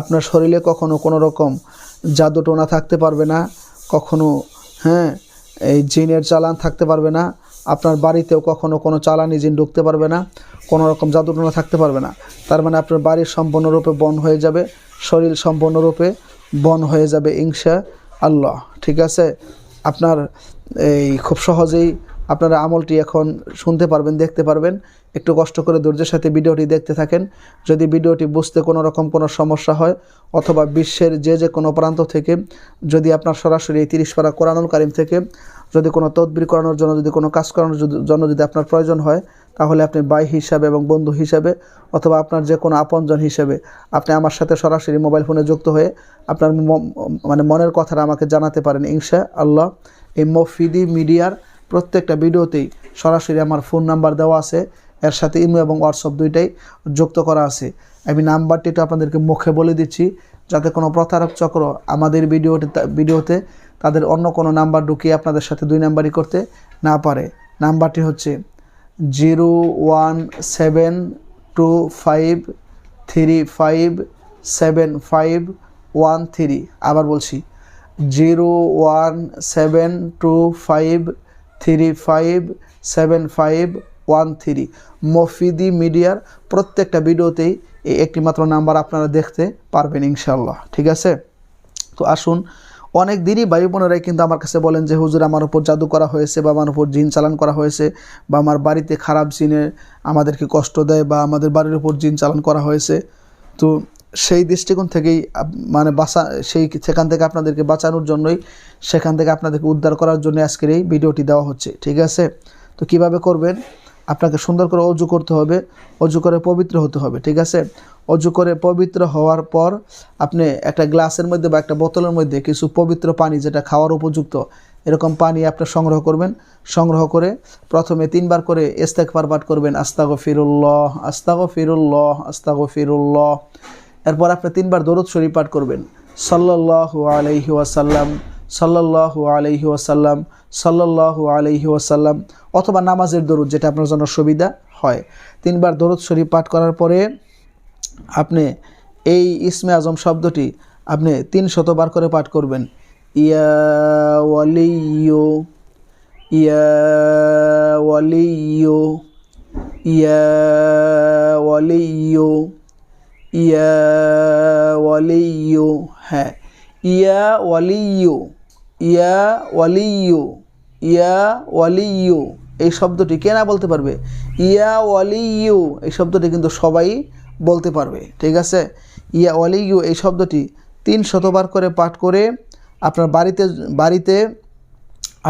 আপনার শরীরে কখনো কোনো রকম জাদু টোনা থাকতে পারবে না, কখনো হ্যাঁ এই জিনের চালান থাকতে পারবে না, আপনার বাড়িতেও কখনো কোনো চালানি জিন ঢুকতে পারবে না, কোনো রকম জাদু টোনা থাকতে পারবে না। তার মানে আপনার বাড়ির সম্পূর্ণরূপে বন হয়ে যাবে, শরীর সম্পূর্ণরূপে বন হয়ে যাবে ইনশা আল্লাহ ঠিক আছে? আপনার এই খুব সহজেই আপনারা আমলটি এখন শুনতে পারবেন, দেখতে পারবেন। একটু কষ্ট করে ধৈর্যের সাথে ভিডিওটি দেখতে থাকেন। যদি ভিডিওটি বুঝতে কোনো রকম কোনো সমস্যা হয় অথবা বিশ্বের যে যে কোনো প্রান্ত থেকে, যদি আপনার সরাসরি এই তিরিশ পারা কোরআনুল কারিম থেকে যদি কোনো তদবির করানোর জন্য, যদি কোনো কাজ করানোর জন্য যদি আপনার প্রয়োজন হয়, তাহলে আপনি বাই হিসাবে এবং বন্ধু হিসাবে অথবা আপনার যে কোনো আপনজন হিসেবে আপনি আমার সাথে সরাসরি মোবাইল ফোনে যুক্ত হয়ে আপনার মানে মনের কথাটা আমাকে জানাতে পারেন ইনশা আল্লাহ এই মফিদি মিডিয়ার প্রত্যেকটা ভিডিওতেই সরাসরি আমার ফোন নাম্বার দেওয়া আছে। এর সাথে ইমো এবং হোয়াটসঅ্যাপ দুইটাই যুক্ত করা আছে। আমি নাম্বারটি তো আপনাদেরকে মুখে বলে দিচ্ছি, যাতে কোনো প্রতারক চক্র আমাদের ভিডিওতে ভিডিওতে তাদের অন্য কোনো নাম্বার ঢুকিয়ে আপনাদের সাথে দুই নাম্বারই করতে না পারে। নাম্বারটি হচ্ছে zero one seven two five three five seven five one three. আবার বলছি, zero one seven two five three five seven five one three মফিদি মিডিয়ার প্রত্যেকটা ভিডিওতেই এই একটি মাত্র নাম্বার আপনারা দেখতে পারবেন ইনশাল্লাহ ঠিক আছে? তো আসুন, অনেক দিনই ভাই বোনেরাই কিন্তু আমার কাছে বলেন যে, হুজুর, আমার উপর জাদু করা হয়েছে বা আমার উপর জিন চালান করা হয়েছে বা আমার বাড়িতে খারাপ জিনে আমাদেরকে কষ্ট দেয় বা আমাদের বাড়ির উপর জিন চালান করা হয়েছে। তো সেই দৃষ্টিকোণ থেকেই মানে বাঁচা, সেই সেখান থেকে আপনাদেরকে বাঁচানোর জন্যই সেখান থেকে আপনাদেরকে উদ্ধার করার জন্য আজকের এই ভিডিওটি দেওয়া হচ্ছে, ঠিক আছে? তো কীভাবে করবেন? আপনাকে সুন্দর করে অজু করতে হবে, অজু করে পবিত্র হতে হবে, ঠিক আছে? অজু করে পবিত্র হওয়ার পর আপনি একটা গ্লাসের মধ্যে বা একটা বোতলের মধ্যে কিছু পবিত্র পানি যেটা খাওয়ার উপযুক্ত, এরকম পানি আপনি সংগ্রহ করবেন, সংগ্রহ করে প্রথমে তিনবার করে ইস্তেকবার পাঠ করবেন আস্তাগো ফিরুল্লাহ আস্তাগো ফিরুল্লাহ আস্তাগো ফিরুল্লাহ এরপর আপনি তিনবার দরুদ শরীফ পাঠ করবেন। সাল্লাল্লাহু আলাইহি ওয়াসাল্লাম, সাল্লাল্লাহু আলাইহি ওয়াসাল্লাম, সাল্লাল্লাহু আলাইহি ওয়াসাল্লাম, অথবা নামাজের দরুদ, যেটা আপনার জন্য সুবিধা হয়। তিনবার দরুদ শরীফ পাঠ করার পরে আপনি এই ইসমে আজম শব্দটি আপনি তিন শতবার করে পাঠ করবেন। ইয়া ওয়ালিয়ু ইয়া ইয়া ইয়া হ্যাঁ ইয়া ওয়ালিয়ু ইয়া ইয়া এই শব্দটি কে না বলতে পারবে? ইয়া ওয়ালিয়ু এই শব্দটি কিন্তু সবাই বলতে পারবে, ঠিক আছে? ইয়া ওয়ালিয়ু এই শব্দটি তিন শতবার করে পাঠ করে আপনার বাড়িতে বাড়িতে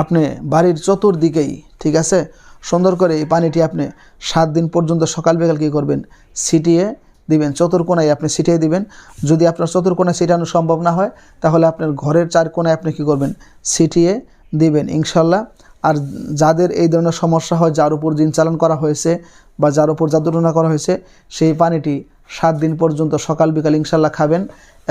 আপনি বাড়ির চতুর্দিকেই, ঠিক আছে? সুন্দর করে এই পানিটি আপনি সাত দিন পর্যন্ত সকাল বিকাল কী করবেন? ছিটিয়ে দিবেন চতুর্কোনায় আপনি ছিটিয়ে দিবেন। যদি আপনার চতুর্কোনায় ছিটানো সম্ভব না হয়, তাহলে আপনার ঘরের চার কোনায় আপনি কি করবেন? ছিটিয়ে দিবেন ইনশাল্লাহ আর যাদের এই ধরনের সমস্যা হয়, যার উপর জিন চালন করা হয়েছে বা যার উপর জাদুটনা করা হয়েছে, সেই পানিটি সাত দিন পর্যন্ত সকাল বিকাল ইনশাল্লাহ খাবেন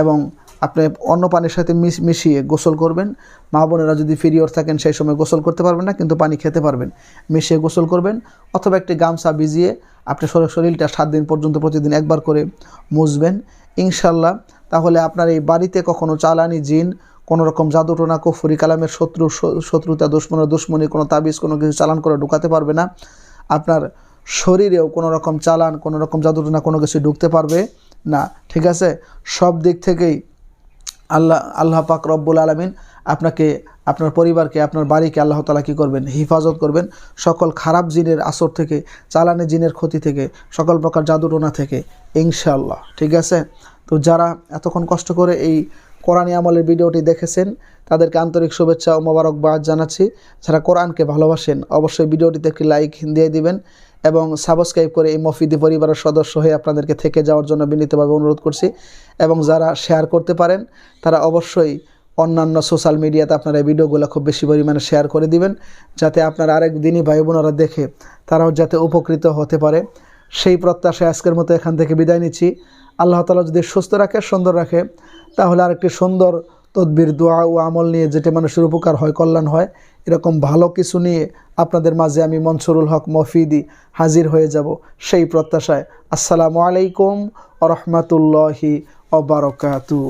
এবং আপনি অন্য পানির সাথে মিশিয়ে গোসল করবেন। মা বোনেরা যদি পিরিয়ড থাকেন, সেই সময় গোসল করতে পারবেন না, কিন্তু পানি খেতে পারবেন। মিশিয়ে গোসল করবেন, অথবা একটি গামছা ভিজিয়ে আপনি শরীর- শরীরটা সাত দিন পর্যন্ত প্রতিদিন একবার করে মুছবেন। ইনশাল্লাহ তাহলে আপনার এই বাড়িতে কখনো চালানি জিন কোনো রকম জাদুটোনা, কুফুরি, কালামের শত্রু শত্রুতা দুশ্মনের দুশ্মনী, কোনো তাবিজ, কোনো কিছু চালান করে ঢুকাতে পারবে না। আপনার শরীরেও কোনো রকম চালান কোনো রকম জাদুটোনা, কোনো কিছু ঢুকতে পারবে না। ঠিক আছে? সব দিক থেকেই আল্লাহ আল্লাহ পাক রব্বুল আলমিন আপনাকে, আপনার পরিবারকে, আপনার বাড়িকে আল্লাহ তালা কী করবেন? হিফাজত করবেন সকল খারাপ জিনের আসর থেকে, চালানি জিনের ক্ষতি থেকে, সকল প্রকার জাদুটোনা থেকে ইনশাল্লাহ ঠিক আছে? তো যারা এতক্ষণ কষ্ট করে এই কোরআনী আমলের ভিডিওটি দেখেছেন, তাদেরকে আন্তরিক শুভেচ্ছা ও মোবারকবাদ জানাচ্ছি। যারা কোরআনকে ভালোবাসেন, অবশ্যই ভিডিওটিতে একটি লাইক দিয়ে দিবেন। এবং সাবস্ক্রাইব করে এই মফিদি পরিবারের সদস্য হয়ে আপনাদেরকে থেকে যাওয়ার জন্য বিনীতভাবে অনুরোধ করছি এবং যারা শেয়ার করতে পারেন, তারা অবশ্যই অন্যান্য সোশ্যাল মিডিয়াতে আপনারা এই ভিডিওগুলো খুব বেশি পরিমাণে শেয়ার করে দিবেন, যাতে আপনার আরেক দিনই ভাই বোনেরা দেখে তারাও যাতে উপকৃত হতে পারে। সেই প্রত্যাশায় আজকের মতো এখান থেকে বিদায় নিচ্ছি। আল্লাহ তালা যদি সুস্থ রাখে, সুন্দর রাখে, তাহলে আরেকটি সুন্দর তদবির, দোয়া ও আমল নিয়ে যেটা মানুষের উপকার হয়, কল্যাণ হয়, এরকম ভালো কিছু নিয়ে আপনাদের মাঝে আমি মনসুরুল হক মফিদি হাজির হয়ে যাব সেই প্রত্যাশায়। আসসালামু আলাইকুম রহমতুল্লাহি অবরকাতু